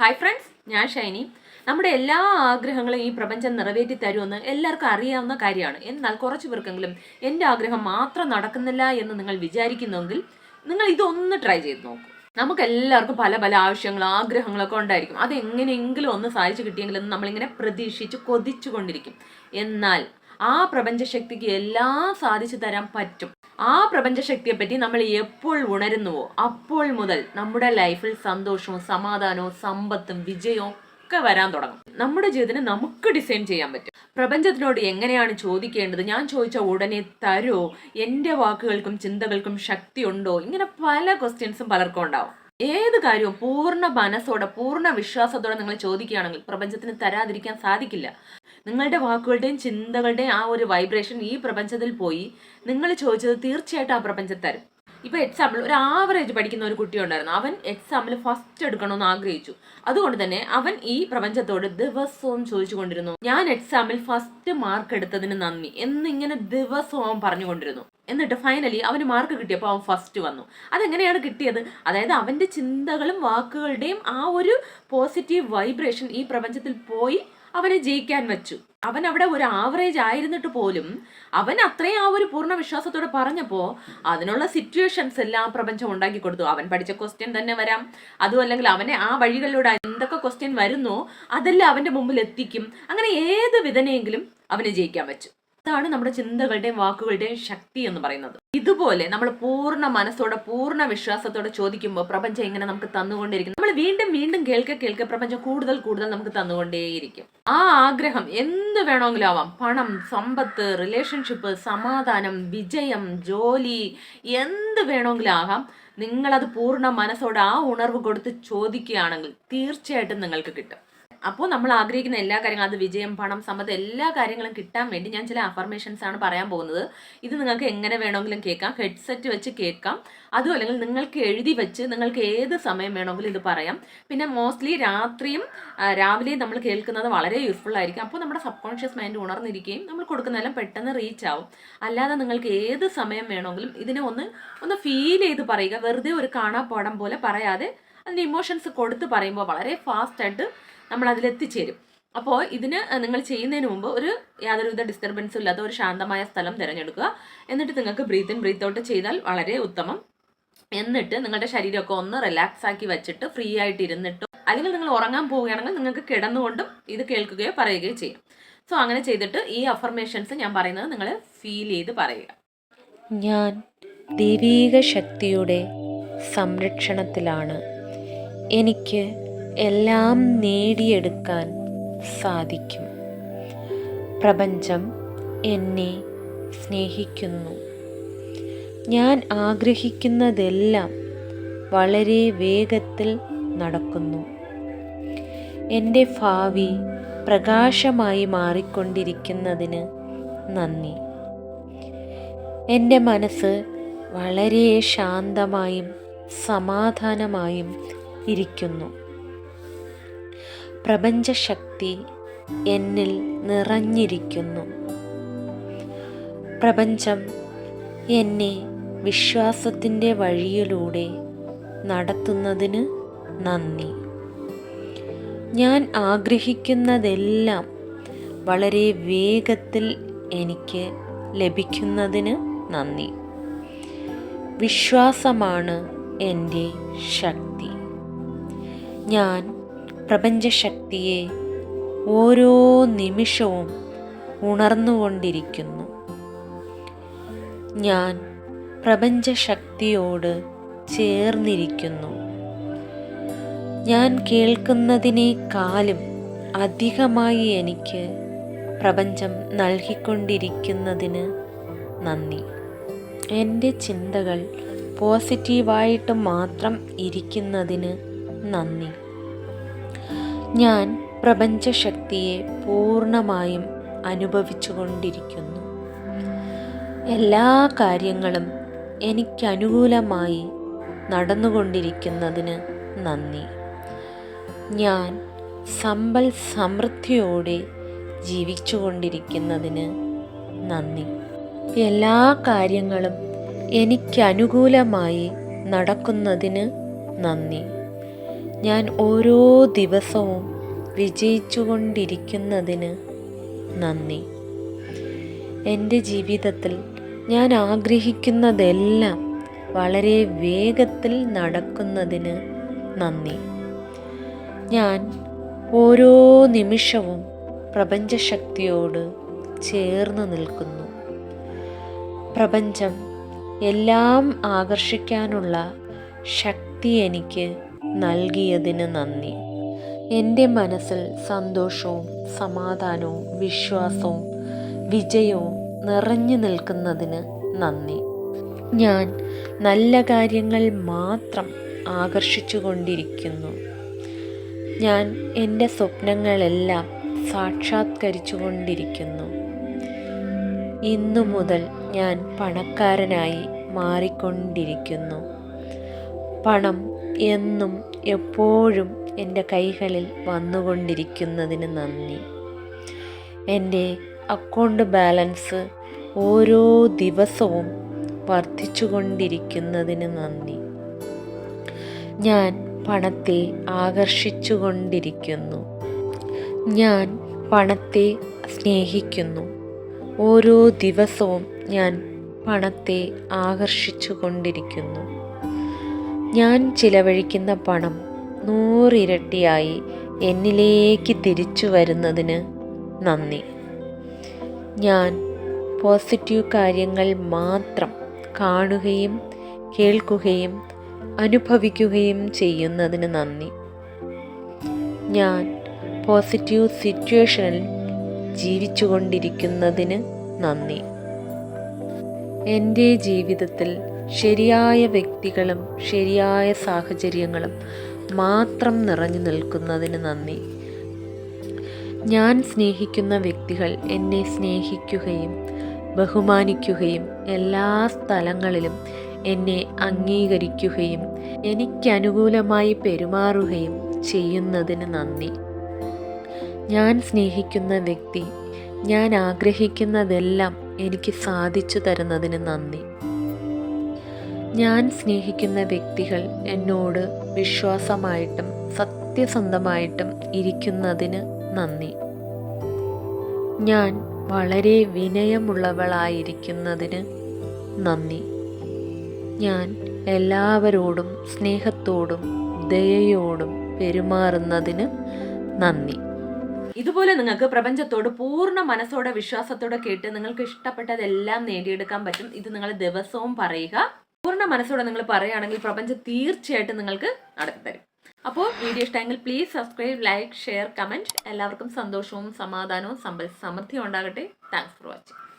Hi friends ഞാൻ ഷൈനി. നമ്മുടെ എല്ലാ ആഗ്രഹങ്ങളും ഈ പ്രപഞ്ചം നിറവേറ്റി തരുമെന്ന് എല്ലാവർക്കും അറിയാവുന്ന കാര്യമാണ്. എന്നാൽ കുറച്ച് പേർക്കെങ്കിലും എന്റെ ആഗ്രഹം മാത്രം നടക്കുന്നില്ല എന്ന് നിങ്ങൾ വിചാരിക്കുന്നുവെങ്കിൽ നിങ്ങൾ ഇതൊന്ന് ട്രൈ ചെയ്ത് നോക്കൂ. നമുക്ക് എല്ലാവർക്കും പല പല ആവശ്യങ്ങളും ആഗ്രഹങ്ങളൊക്കെ ഉണ്ടായിരിക്കും. അത് എങ്ങനെയെങ്കിലും ഒന്ന് സാധിച്ചു കിട്ടിയെങ്കിലും നമ്മളിങ്ങനെ പ്രതീക്ഷിച്ച് കൊതിച്ചു കൊണ്ടിരിക്കും എന്നാൽ ആ പ്രപഞ്ചശക്തിക്ക് എല്ലാം സാധിച്ചു തരാൻ പറ്റും. ആ പ്രപഞ്ചശക്തിയെ പറ്റി നമ്മൾ എപ്പോൾ ഉണരുന്നുവോ അപ്പോൾ മുതൽ നമ്മുടെ ലൈഫിൽ സന്തോഷവും സമാധാനവും സമ്പത്തും വിജയവും ഒക്കെ വരാൻ തുടങ്ങും. നമ്മുടെ ജീവിതത്തിന് നമുക്ക് ഡിസൈൻ ചെയ്യാൻ പറ്റും. പ്രപഞ്ചത്തിനോട് എങ്ങനെയാണ് ചോദിക്കേണ്ടത്? ഞാൻ ചോദിച്ച ഉടനെ തരോ? എന്റെ വാക്കുകൾക്കും ചിന്തകൾക്കും ശക്തി ഉണ്ടോ? ഇങ്ങനെ പല ക്വസ്റ്റ്യൻസും പലർക്കും ഉണ്ടാവും. ഏത് കാര്യവും പൂർണ മനസ്സോടെ പൂർണ വിശ്വാസത്തോടെ നിങ്ങൾ ചോദിക്കുകയാണെങ്കിൽ പ്രപഞ്ചത്തിന് തരാതിരിക്കാൻ സാധിക്കില്ല. നിങ്ങളുടെ വാക്കുകളുടെയും ചിന്തകളുടെയും ആ ഒരു വൈബ്രേഷൻ ഈ പ്രപഞ്ചത്തിൽ പോയി. നിങ്ങൾ ചോദിച്ചത് തീർച്ചയായിട്ടും ആ പ്രപഞ്ചത്തിൽ തരും. ഇപ്പൊ എക്സാമ്പിൾ ഒരു ആവറേജ് പഠിക്കുന്ന ഒരു കുട്ടി ഉണ്ടായിരുന്നു. അവൻ എക്സാമിൽ ഫസ്റ്റ് എടുക്കണമെന്ന് ആഗ്രഹിച്ചു. അതുകൊണ്ട് തന്നെ അവൻ ഈ പ്രപഞ്ചത്തോട് ദിവസവും ചോദിച്ചുകൊണ്ടിരുന്നു. ഞാൻ എക്സാമിൽ ഫസ്റ്റ് മാർക്ക് എടുത്തതിന് നന്ദി എന്നിങ്ങനെ ദിവസവും അവൻ പറഞ്ഞുകൊണ്ടിരുന്നു. എന്നിട്ട് ഫൈനലി അവന് മാർക്ക് കിട്ടിയപ്പോൾ അവൻ ഫസ്റ്റ് വന്നു. അതെങ്ങനെയാണ് കിട്ടിയത്? അതായത് അവന്റെ ചിന്തകളും വാക്കുകളുടെയും ആ ഒരു പോസിറ്റീവ് വൈബ്രേഷൻ ഈ പ്രപഞ്ചത്തിൽ പോയി അവനെ ജയിക്കാൻ വെച്ചു. അവൻ അവിടെ ഒരു ആവറേജ് ആയിരുന്നിട്ട് പോലും അവൻ അത്രയും ആ ഒരു പൂർണ വിശ്വാസത്തോടെ പറഞ്ഞപ്പോൾ അതിനുള്ള സിറ്റുവേഷൻസ് എല്ലാം പ്രപഞ്ചം ഉണ്ടാക്കി കൊടുത്തു. അവൻ പഠിച്ച ക്വസ്റ്റ്യൻ തന്നെ വരാം. അതും അല്ലെങ്കിൽ അവനെ ആ വഴികളിലൂടെ എന്തൊക്കെ ക്വസ്റ്റ്യൻ വരുന്നോ അതെല്ലാം അവന്റെ മുമ്പിൽ എത്തിക്കും. അങ്ങനെ ഏത് വിധനെയെങ്കിലും അവനെ ജയിക്കാൻ വെച്ചു. അതാണ് നമ്മുടെ ചിന്തകളുടെയും വാക്കുകളുടെയും ശക്തി എന്ന് പറയുന്നത്. ഇതുപോലെ നമ്മൾ പൂർണ മനസ്സോടെ പൂർണ വിശ്വാസത്തോടെ ചോദിക്കുമ്പോൾ പ്രപഞ്ചം ഇങ്ങനെ നമുക്ക് തന്നുകൊണ്ടിരിക്കും നമ്മൾ വീണ്ടും വീണ്ടും കേൾക്ക കേൾക്ക പ്രപഞ്ചം കൂടുതൽ കൂടുതൽ നമുക്ക് തന്നുകൊണ്ടേയിരിക്കും. ആ ആഗ്രഹം എന്ത് വേണമെങ്കിലും ആവാം. പണം സമ്പത്ത് റിലേഷൻഷിപ്പ് സമാധാനം വിജയം ജോലി എന്ത് വേണമെങ്കിലും ആകാം. നിങ്ങളത് പൂർണ മനസ്സോടെ ആ ഉണർവ് കൊടുത്ത് ചോദിക്കുകയാണെങ്കിൽ തീർച്ചയായിട്ടും നിങ്ങൾക്ക് കിട്ടും. അപ്പോൾ നമ്മൾ ആഗ്രഹിക്കുന്ന എല്ലാ കാര്യങ്ങളും അത് വിജയം പണം സമ്പത്ത് എല്ലാ കാര്യങ്ങളും കിട്ടാൻ വേണ്ടി ഞാൻ ചില അഫർമേഷൻസ് ആണ് പറയാൻ പോകുന്നത്. ഇത് നിങ്ങൾക്ക് എങ്ങനെ വേണമെങ്കിലും കേൾക്കാം. ഹെഡ്സെറ്റ് വെച്ച് കേൾക്കാം. അതും അല്ലെങ്കിൽ നിങ്ങൾക്ക് എഴുതി വെച്ച് നിങ്ങൾക്ക് ഏത് സമയം വേണമെങ്കിലും ഇത് പറയാം. പിന്നെ മോസ്റ്റ്ലി രാത്രിയും രാവിലെയും നമ്മൾ കേൾക്കുന്നത് വളരെ യൂസ്ഫുൾ ആയിരിക്കും. അപ്പോൾ നമ്മുടെ സബ് കോൺഷ്യസ് മൈൻഡ് ഉണർന്നിരിക്കുകയും നമ്മൾ കൊടുക്കുന്നതെല്ലാം പെട്ടെന്ന് റീച്ച് ആവും. അല്ലാതെ നിങ്ങൾക്ക് ഏത് സമയം വേണമെങ്കിലും ഇതിനെ ഒന്ന് ഒന്ന് ഫീൽ ചെയ്ത് പറയുക. വെറുതെ ഒരു കാണാപ്പാടം പോലെ പറയാതെ അതിന്റെ ഇമോഷൻസ് കൊടുത്ത് പറയുമ്പോൾ വളരെ ഫാസ്റ്റായിട്ട് നമ്മൾ അതിൽ എത്തിച്ചേരും അപ്പോൾ ഇതിന് നിങ്ങൾ ചെയ്യുന്നതിന് മുമ്പ് ഒരു യാതൊരുവിധ ഡിസ്റ്റർബൻസും ഇല്ലാത്ത ഒരു ശാന്തമായ സ്ഥലം തിരഞ്ഞെടുക്കുക. എന്നിട്ട് നിങ്ങൾക്ക് ബ്രീത്ത് ഇൻ ബ്രീത്ത് ഔട്ട് ചെയ്താൽ വളരെ ഉത്തമം. എന്നിട്ട് നിങ്ങളുടെ ശരീരമൊക്കെ ഒന്ന് റിലാക്സ് ആക്കി വെച്ചിട്ട് ഫ്രീ ആയിട്ട് ഇരുന്നിട്ട് അല്ലെങ്കിൽ നിങ്ങൾ ഉറങ്ങാൻ പോവുകയാണെങ്കിൽ നിങ്ങൾക്ക് കിടന്നുകൊണ്ടും ഇത് കേൾക്കുകയോ പറയുകയോ ചെയ്യാം. സോ അങ്ങനെ ചെയ്തിട്ട് ഈ അഫർമേഷൻസ് ഞാൻ പറയുന്നത് നിങ്ങൾ ഫീൽ ചെയ്ത് പറയുക. ഞാൻ ദൈവീക ശക്തിയുടെ സംരക്ഷണത്തിലാണ്. എനിക്ക് എല്ലാം നേടിയെടുക്കാൻ സാധിക്കും. പ്രപഞ്ചം എന്നെ സ്നേഹിക്കുന്നു. ഞാൻ ആഗ്രഹിക്കുന്നതെല്ലാം വളരെ വേഗത്തിൽ നടക്കുന്നു. എന്റെ ഭാവി പ്രകാശമായി മാറിക്കൊണ്ടിരിക്കുന്നതിന് നന്ദി. എന്റെ മനസ്സ് വളരെ ശാന്തമായും സമാധാനമായും ഇരിക്കുന്നു. പ്രപഞ്ചശക്തി എന്നിൽ നിറഞ്ഞിരിക്കുന്നു. പ്രപഞ്ചം എന്നെ വിശ്വാസത്തിന്റെ വഴിയിലൂടെ നടത്തുന്നതിന് നന്ദി. ഞാൻ ആഗ്രഹിക്കുന്നതെല്ലാം വളരെ വേഗത്തിൽ എനിക്ക് ലഭിക്കുന്നതിന് നന്ദി. വിശ്വാസമാണ് എന്റെ ശക്തി. ഞാൻ പ്രപഞ്ചശക്തിയെ ഓരോ നിമിഷവും ഉണർന്നുകൊണ്ടിരിക്കുന്നു. ഞാൻ പ്രപഞ്ചശക്തിയോട് ചേർന്നിരിക്കുന്നു. ഞാൻ കേൾക്കുന്നതിനേക്കാളും അധികമായി എനിക്ക് പ്രപഞ്ചം നൽകിക്കൊണ്ടിരിക്കുന്നതിന് നന്ദി. എന്റെ ചിന്തകൾ പോസിറ്റീവായിട്ട് മാത്രം ഇരിക്കുന്നതിന് നന്ദി. ഞാൻ പ്രപഞ്ചശക്തിയെ പൂർണമായും അനുഭവിച്ചുകൊണ്ടിരിക്കുന്നു. എല്ലാ കാര്യങ്ങളും എനിക്കനുകൂലമായി നടന്നുകൊണ്ടിരിക്കുന്നതിന് നന്ദി. ഞാൻ സമ്പൽ സമൃദ്ധിയോടെ ജീവിച്ചുകൊണ്ടിരിക്കുന്നതിന് നന്ദി. എല്ലാ കാര്യങ്ങളും എനിക്കനുകൂലമായി നടക്കുന്നതിന് നന്ദി. ഞാൻ ഓരോ ദിവസവും വിജയിച്ചുകൊണ്ടിരിക്കുന്നതിന് നന്ദി. എന്റെ ജീവിതത്തിൽ ഞാൻ ആഗ്രഹിക്കുന്നതെല്ലാം വളരെ വേഗത്തിൽ നടക്കുന്നതിന് നന്ദി. ഞാൻ ഓരോ നിമിഷവും പ്രപഞ്ചശക്തിയോട് ചേർന്ന് നിൽക്കുന്നു. പ്രപഞ്ചം എല്ലാം ആകർഷിക്കാനുള്ള ശക്തി എനിക്ക് നൽകിയതിന് നന്ദി. എന്റെ മനസ്സിൽ സന്തോഷവും സമാധാനവും വിശ്വാസവും വിജയവും നിറഞ്ഞു നിൽക്കുന്നതിന് നന്ദി. ഞാൻ നല്ല കാര്യങ്ങൾ മാത്രം ആകർഷിച്ചു കൊണ്ടിരിക്കുന്നു ഞാൻ എന്റെ സ്വപ്നങ്ങളെല്ലാം സാക്ഷാത്കരിച്ചു കൊണ്ടിരിക്കുന്നു ഇന്നു മുതൽ ഞാൻ പണക്കാരനായി മാറിക്കൊണ്ടിരിക്കുന്നു. പണം എന്നും എപ്പോഴും എന്റെ കൈകളിൽ വന്നുകൊണ്ടിരിക്കുന്നതിന് നന്ദി. എന്റെ അക്കൗണ്ട് ബാലൻസ് ഓരോ ദിവസവും വർദ്ധിച്ചു കൊണ്ടിരിക്കുന്നതിന് നന്ദി. ഞാൻ പണത്തെ ആകർഷിച്ചു കൊണ്ടിരിക്കുന്നു ഞാൻ പണത്തെ സ്നേഹിക്കുന്നു. ഓരോ ദിവസവും ഞാൻ പണത്തെ ആകർഷിച്ചു കൊണ്ടിരിക്കുന്നു ഞാൻ ചിലവഴിക്കുന്ന പണം നൂറിരട്ടിയായി എന്നിലേക്ക് തിരിച്ചു വരുന്നതിന് നന്ദി. ഞാൻ പോസിറ്റീവ് കാര്യങ്ങൾ മാത്രം കാണുകയും കേൾക്കുകയും അനുഭവിക്കുകയും ചെയ്യുന്നതിന് നന്ദി. ഞാൻ പോസിറ്റീവ് സിറ്റുവേഷനിൽ ജീവിച്ചുകൊണ്ടിരിക്കുന്നതിന് നന്ദി. എന്റെ ജീവിതത്തിൽ ശരിയായ വ്യക്തികളും ശരിയായ സാഹചര്യങ്ങളും മാത്രം നിറഞ്ഞു നിൽക്കുന്നതിന് നന്ദി. ഞാൻ സ്നേഹിക്കുന്ന വ്യക്തികൾ എന്നെ സ്നേഹിക്കുകയും ബഹുമാനിക്കുകയും എല്ലാ സ്ഥലങ്ങളിലും എന്നെ അംഗീകരിക്കുകയും എനിക്കനുകൂലമായി പെരുമാറുകയും ചെയ്യുന്നതിന് നന്ദി. ഞാൻ സ്നേഹിക്കുന്ന വ്യക്തി ഞാൻ ആഗ്രഹിക്കുന്നതെല്ലാം എനിക്ക് സാധിച്ചു തരുന്നതിന് നന്ദി. ഞാൻ സ്നേഹിക്കുന്ന വ്യക്തികൾ എന്നോട് വിശ്വാസമായിട്ടും സത്യസന്ധമായിട്ടും ഇരിക്കുന്നതിന് നന്ദി. ഞാൻ വളരെ വിനയമുള്ളവളായിരിക്കുന്നതിന് നന്ദി. ഞാൻ എല്ലാവരോടും സ്നേഹത്തോടും ദയയോടും പെരുമാറുന്നതിന് നന്ദി. ഇതുപോലെ നിങ്ങൾക്ക് പ്രപഞ്ചത്തോട് പൂർണ മനസ്സോടെ വിശ്വാസത്തോടെ കേട്ട് നിങ്ങൾക്ക് ഇഷ്ടപ്പെട്ടതെല്ലാം നേടിയെടുക്കാൻ പറ്റും. ഇത് നിങ്ങൾ ദിവസവും പറയുക. പൂർണ മനസ്സോടെ നിങ്ങൾ പറയുകയാണെങ്കിൽ പ്രപഞ്ചം തീർച്ചയായിട്ടും നിങ്ങൾക്ക് നടത്തി തരും. അപ്പോൾ വീഡിയോ ഇഷ്ടമെങ്കിൽ please subscribe like share comment എല്ലാവർക്കും സന്തോഷവും സമാധാനവും സമ്പൽ സമൃദ്ധിയും ഉണ്ടാകട്ടെ. Thanks for watching